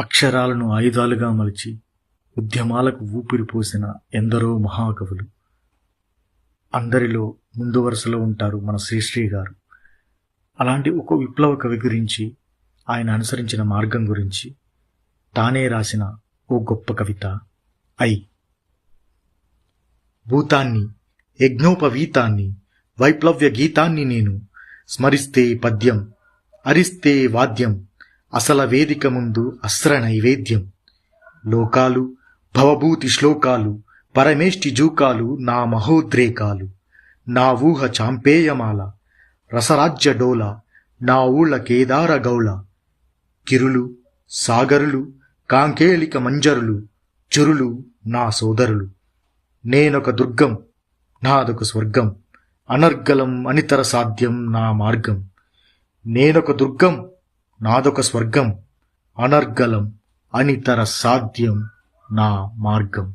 అక్షరాలను ఆయుధాలుగా మలిచి ఉద్యమాలకు ఊపిరి పోసిన ఎందరో మహాకవులు. అందరిలో ముందు వరుసలో ఉంటారు మన శ్రీశ్రీ గారు. అలాంటి ఒక విప్లవ కవి గురించి ఆయన అనుసరించిన మార్గం గురించి తానే రాసిన ఓ గొప్ప కవిత ఐ. భూతాన్ని యజ్ఞోపవీతాన్ని వైప్లవ్య గీతాన్ని నేను స్మరిస్తే పద్యం అరిస్తే వాద్యం అసల వేదిక ముందు అస్త్ర నైవేద్యం లోకాలు భవభూతి శ్లోకాలు పరమేష్టి జూకాలు నా మహోద్రేకాలు నా ఊహ చాంపేయమాల రసరాజ్య డోల నా ఊళ్ళ కేదార గౌళ కిరులు సాగరులు కాంకేలిక మంజరులు చురులు నా సోదరులు. నేనొక దుర్గం నాదొక స్వర్గం అనర్గలం అనితర సాధ్యం నా మార్గం. నేనొక దుర్గం నాదొక స్వర్గం అనర్గలం అనితర సాధ్యం నా మార్గం